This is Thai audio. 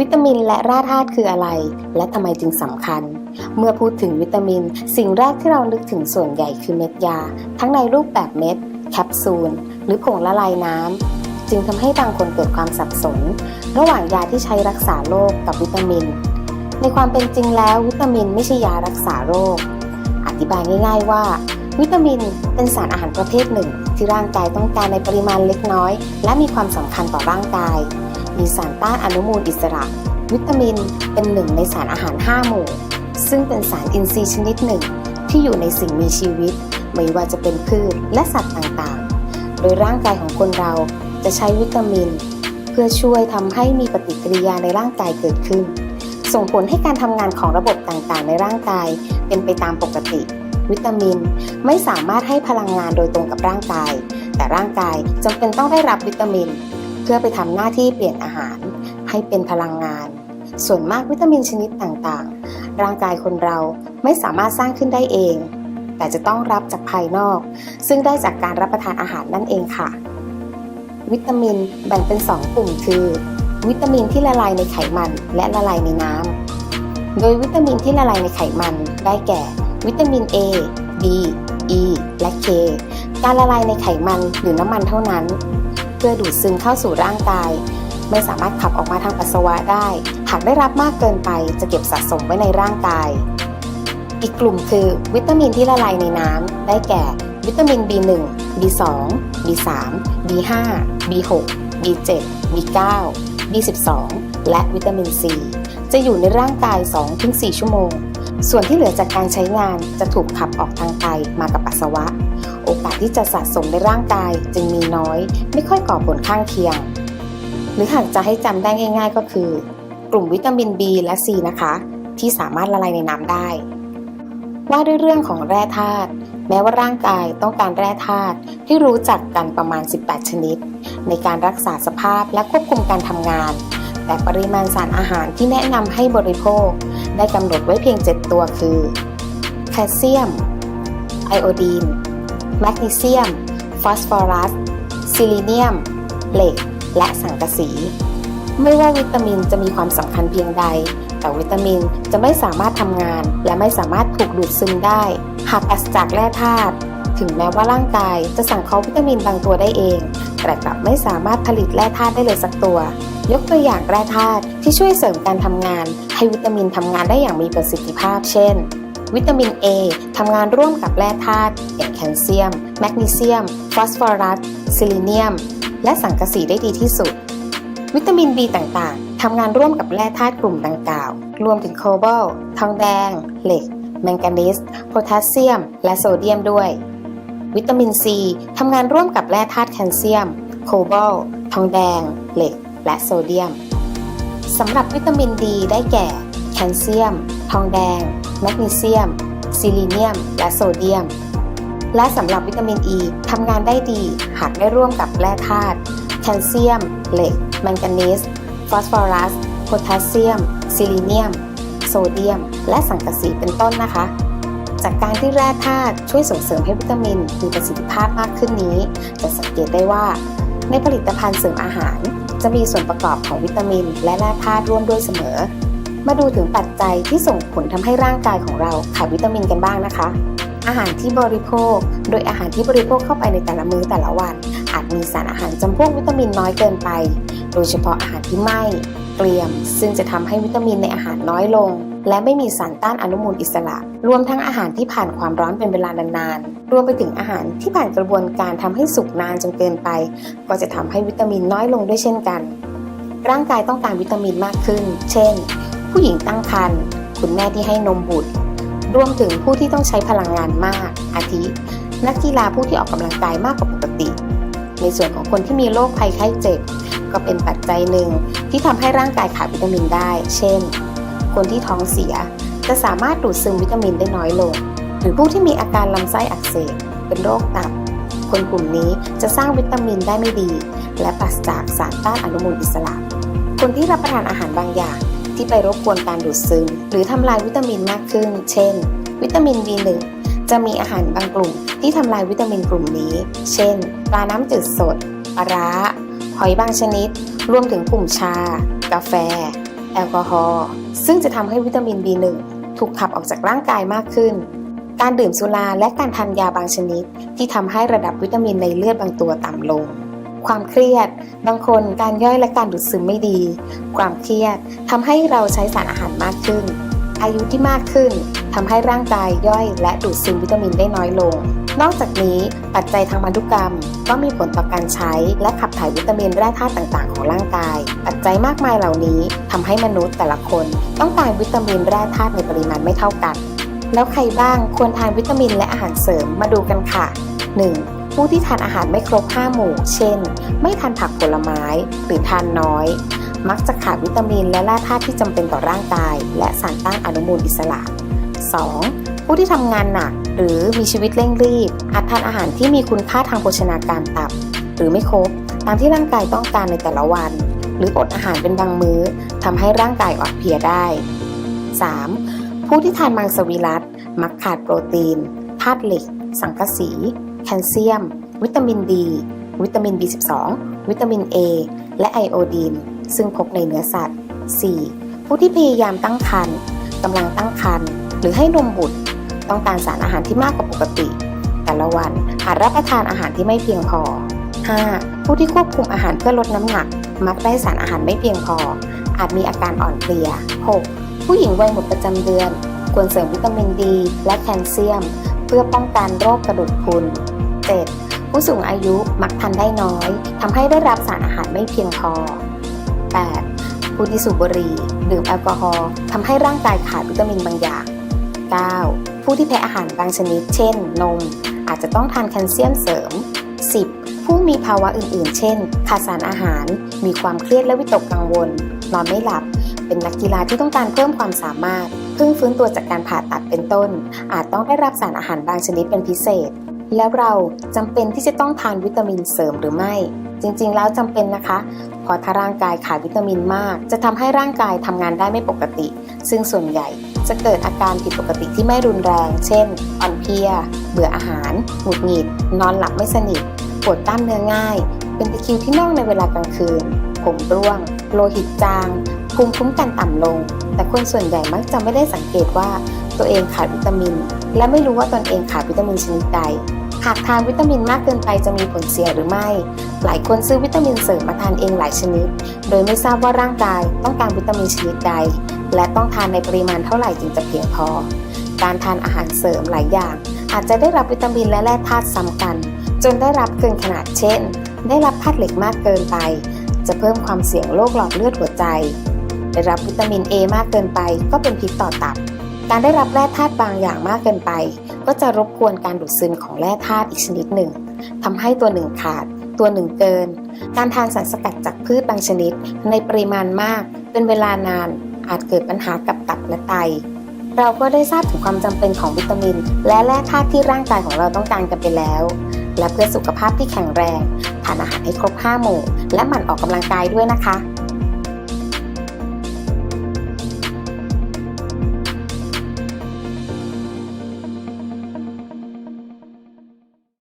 วิตามินและแร่ธาตุคืออะไร และทำไมจึงสำคัญ เมื่อพูดถึงวิตามิน สิ่งแรกที่เรานึกถึงส่วนใหญ่คือเม็ดยา ทั้งในรูปแบบเม็ด แคปซูล หรือผงละลายน้ำจึงทำให้บางคนเกิดความสับสน ระหว่างยาที่ใช้รักษาโรคกับวิตามิน ในความเป็นจริงแล้ววิตามินไม่ใช่ยารักษาโรค อธิบายง่าย ๆว่า วิตามินเป็นสารอาหารประเภทหนึ่ง ที่ร่างกายต้องการในปริมาณเล็กน้อย และมีความสำคัญต่อร่างกาย มีสารต้านอนุมูลอิสระ วิตามินเป็นหนึ่งในสารอาหาร 5 หมู่ ซึ่งเป็นสารอินทรีย์ชนิดหนึ่ง ที่อยู่ในสิ่งมีชีวิต ไม่ว่าจะเป็นพืชและสัตว์ต่างๆ โดยร่างกายของคนเราจะใช้วิตามิน เพื่อช่วยทำให้มีปฏิกิริยาในร่างกายเกิดขึ้น ส่งผลให้การทำงานของระบบต่างๆ ในร่างกายเป็นไปตามปกติ วิตามิน ไม่สามารถให้พลังงานโดยตรงกับร่างกาย แต่ร่างกายจำเป็นต้องได้รับวิตามิน เพื่อไปทำหน้าที่เปลี่ยนอาหาร ให้เป็นพลังงาน ส่วนมากวิตามินชนิดต่างๆ ร่างกายคนเราไม่สามารถสร้างขึ้นได้เอง แต่จะต้องรับจากภายนอก ซึ่งได้จากการรับประทานอาหารนั่นเองค่ะ วิตามินแบ่งเป็น 2 กลุ่มคือ วิตามินที่ละลายในไขมันและละลายในน้ำโดยวิตามินที่ละลายในไขมันได้แก่ วิตามิน A B E และ K การละลายในไขมันหรือน้ำมันเท่านั้น เพื่อดูดซึมเข้าสู่ร่างกาย ไม่สามารถขับออกมาทางปัสสาวะได้ หากได้รับมากเกินไปจะเก็บสะสมไว้ในร่างกาย อีกกลุ่มคือ วิตามินที่ละลายในน้ำได้แก่ วิตามิน B1 B2 B3 B5 B6 B7 B9 B12 และวิตามิน C จะอยู่ในร่างกาย 2-4 ชั่วโมง ส่วนที่เหลือจากการใช้งานจะถูกขับออกทางไตมากับปัสสาวะ โอกาสที่จะสะสมในร่างกายจึงมีน้อย ไม่ค่อยก่อผลข้างเคียง หรือหากจะให้จำได้ง่าย ๆ ก็คือ กลุ่มวิตามิน B และ C นะคะ ที่สามารถละลายในน้ำได้ ว่าด้วยเรื่องของแร่ธาตุแม้ว่าร่างกายต้องการแร่ธาตุที่รู้จักกันประมาณ 18 ชนิด ในการรักษาสภาพและควบคุมการทำงาน แต่ปริมาณสารอาหารที่แนะนำให้บริโภค ได้กำหนดไว้เพียง 7 ตัวคือ แคลเซียม ไอโอดีน แมกนีเซียม ฟอสฟอรัส ซิลิเนียม เหล็ก และสังกะสี ไม่ว่าวิตามินจะมีความสำคัญเพียงใด แต่วิตามินจะไม่สามารถทำงาน และไม่สามารถถูกดูดซึมได้ หากปราศจากแร่ธาตุ ถึงแม้ว่าร่างกายจะสั่งเคราะห์วิตามินบางตัวได้เอง แต่กลับไม่สามารถผลิตแร่ธาตุได้เลยสักตัว ยกตัวอย่างแร่ธาตุที่ช่วยเสริมการทำงาน ให้วิตามินทำงานได้อย่างมีประสิทธิภาพ เช่น วิตามิน A ทำงานร่วมกับแร่ธาตุอย่างแคลเซียม แมกนีเซียม ฟอสฟอรัสซิลิเนียม และสังกะสีได้ดีที่สุด วิตามิน B ต่างๆทำงานร่วมกับแร่ธาตุกลุ่มดังกล่าว รวมถึงโคบอลทองแดง เหล็กแมงกานีสโพแทสเซียม และโซเดียมด้วย วิตามิน C ทำงานร่วมกับแร่ธาตุแคลเซียม โคบอลทองแดง เหล็ก และโซเดียมสำหรับวิตามิน D ได้แก่ แคลเซียม ทองแดง แมกนีเซียม ซิลิเนียม และโซเดียม และสำหรับวิตามิน E ทำงานได้ดีหากได้ร่วมกับแร่ธาตุแคลเซียม เหล็ก แมงกานีสฟอสฟอรัสโพแทสเซียม ซิลิเนียม โซเดียม และสังกะสีเป็นต้นนะคะ จากการที่แร่ธาตุช่วยส่งเสริมให้วิตามินมีประสิทธิภาพมากขึ้นนี้ จะสังเกตได้ว่า ในผลิตภัณฑ์เสริมอาหาร จะมีส่วนประกอบของวิตามิน และแร่ธาตุร่วมด้วยเสมอ มาดูถึงปัจจัยที่ส่งผลทำให้ร่างกายของเราขาดวิตามินกันบ้างนะคะ อาหารที่บริโภค โดยอาหารที่บริโภคเข้าไปในแต่ละมื้อแต่ละวัน อาจมีสารอาหารจำพวกวิตามินน้อยเกินไป โดยเฉพาะอาหารที่ไหม้เกรียม ซึ่งจะทำให้วิตามินในอาหารน้อยลง และไม่มีสารต้านอนุมูลอิสระ รวมทั้งอาหารที่ผ่านความร้อนเป็นเวลานานๆ รวมไปถึงอาหารที่ผ่านกระบวนการทำให้สุกนานจนเกินไป ก็จะทำให้วิตามินน้อยลงด้วยเช่นกัน ร่างกายต้องการวิตามินมากขึ้น เช่น ผู้หญิงตั้งครรภ์คุณแม่ที่ให้นมบุตร รวมถึงผู้ที่ต้องใช้พลังงานมาก อาทิ นักกีฬาผู้ที่ออกกำลังกายมากกว่าปกติ ในส่วนของคนที่มีโรคภัยไข้เจ็บ ก็เป็นปัจจัยหนึ่งที่ทำให้ร่างกายขาดวิตามินได้ เช่น คนที่ท้องเสีย จะสามารถดูดซึมวิตามินได้น้อยลง หรือผู้ที่มีอาการลำไส้อักเสบเป็นโรคตับ คนกลุ่มนี้จะสร้างวิตามินได้ไม่ดี และปราศจากสารต้านอนุมูลอิสระ คนที่รับประทานอาหารบางอย่างที่ไปรบกวนการดูดซึม หรือทำลายวิตามินมากขึ้น เช่น วิตามิน B1 จะมีอาหารบางกลุ่มที่ทำลายวิตามินกลุ่มนี้ เช่น ปลาน้ำจืดสด ปลาร้า หอยบางชนิด รวมถึงกลุ่มชา กาแฟ แอลกอฮอล์ ซึ่งจะทำให้วิตามิน B1 ถูกขับออกจากร่างกายมากขึ้น การดื่มสุราและการทานยาบางชนิด ที่ทำให้ระดับวิตามินในเลือดบางตัวต่ำลง ความเครียด บางคนการย่อยและการดูดซึมไม่ดี ความเครียดทำให้เราใช้สารอาหารมากขึ้น อายุที่มากขึ้นทำให้ร่างกายย่อยและดูดซึมวิตามินได้น้อยลง นอกจากนี้ปัจจัยทางพันธุกรรม ก็มีผลต่อการใช้และขับถ่ายวิตามินแร่ธาตุต่างๆ ของร่างกาย ปัจจัยมากมายเหล่านี้ทำให้มนุษย์แต่ละคน ต้องการวิตามินแร่ธาตุในปริมาณไม่เท่ากัน แล้วใครบ้างควรทานวิตามินและอาหารเสริมมาดูกันค่ะ 1. ผู้ที่ทานอาหารไม่ครบ 5 หมู่ เช่น ไม่ทานผักผลไม้ หรือทานน้อย มักจะขาดวิตามินและแร่ธาตุที่จำเป็นต่อร่างกาย และสารต้านอนุมูลอิสระ 2. ผู้ที่ทำงานหนักหรือมีชีวิตเร่งรีบ อาจทานอาหารที่มีคุณค่าทางโภชนาการต่ำหรือไม่ครบ ตามที่ร่างกายต้องการในแต่ละวัน หรืออดอาหารเป็นบางมื้อทำให้ร่างกายอ่อนเพลียได้ 3. ผู้ที่ทานมังสวิรัตมักขาดโปรตีนธาตุเหล็ก สังกะสี แคลเซียม วิตามินดี วิตามิน B12 วิตามิน A และไอโอดีน ซึ่งพบในเนื้อสัตว์ 4. ผู้ที่พยายามตั้งครรภ์กำลังตั้งครรภ์หรือให้นมบุตร ต้องการสารอาหารที่มากกว่าปกติ แต่ละวันอาจรับประทานอาหารที่ไม่เพียงพอ 5. ผู้ที่ควบคุมอาหารเพื่อลดน้ำหนัก มักได้สารอาหารไม่เพียงพอ อาจมีอาการอ่อนเพลีย 6. ผู้หญิงวัยหมดประจำเดือน ควรเสริมวิตามินดี และแคลเซียม เพื่อป้องกันโรคกระดูกพรุน 7. ผู้สูงอายุมักทานได้น้อยทำให้ได้รับสารอาหารไม่เพียงพอ 8. ผู้ที่สูบบุหรี่ดื่มแอลกอฮอล์ทำให้ร่างกายขาดวิตามินบางอย่าง 9. ผู้ที่แพ้อาหารบางชนิด เช่น นม อาจจะต้องทานแคลเซียมเสริม 10. ผู้มีภาวะอื่นๆ เช่น ขาดสารอาหาร มีความเครียดและวิตกกังวล นอนไม่หลับ เป็นนักกีฬาที่ต้องการเพิ่มความสามารถ เพิ่งฟื้นตัวจากการผ่าตัดเป็นต้น อาจต้องได้รับสารอาหารบางชนิดเป็นพิเศษ แล้วเราจำเป็นที่จะต้องทานวิตามินเสริมหรือไม่ จริงๆ แล้วจำเป็นนะคะเพราะถ้าร่างกายขาดวิตามินมาก จะทำให้ร่างกายทำงานได้ไม่ปกติ ซึ่งส่วนใหญ่จะเกิดอาการผิดปกติที่ไม่รุนแรง เช่น อ่อนเพลีย เบื่ออาหาร หงุดหงิด นอนหลับไม่สนิท ปวดกล้ามเนื้อง่าย เป็นตะคริวที่น่องในเวลากลางคืน ผมร่วง โลหิตจาง ภูมิคุ้มกันต่ำลง แต่คนส่วนใหญ่มักจะไม่ได้สังเกตว่า ตัวเองขาดวิตามิน และไม่รู้ว่าตนเองขาดวิตามินชนิดใด หากทานวิตามินมากเกินไปจะมีผลเสียหรือไม่ หลายคนซื้อวิตามินเสริมมาทานเองหลายชนิด โดยไม่ทราบว่าร่างกายต้องการวิตามินชนิดใด และต้องทานในปริมาณเท่าไหร่จึงจะเพียงพอ การทานอาหารเสริมหลายอย่าง อาจจะได้รับวิตามินและแร่ธาตุซ้ำกัน จนได้รับเกินขนาดเช่น ได้รับธาตุเหล็กมากเกินไป จะเพิ่มความเสี่ยงโรคหลอดเลือดหัวใจ ได้รับวิตามิน A มากเกินไป ก็เป็นพิษต่อตับ การได้รับแร่ธาตุบางอย่างมากเกินไป ก็จะรบกวนการดูดซึมของแร่ธาตุอีกชนิดหนึ่งทำให้ตัวหนึ่งขาด ตัวหนึ่งเกิน การทานสารสกัดจากพืชบางชนิด ในปริมาณมาก เป็นเวลานานอาจเกิดปัญหากับตับและไต เราก็ได้ทราบถึงความจำเป็นของวิตามิน และแร่ธาตุที่ร่างกายของเราต้องการกันไปแล้ว และเพื่อสุขภาพที่แข็งแรงทานอาหารให้ครบ5หมู่ และหมั่นออกกำลังกายด้วยนะคะ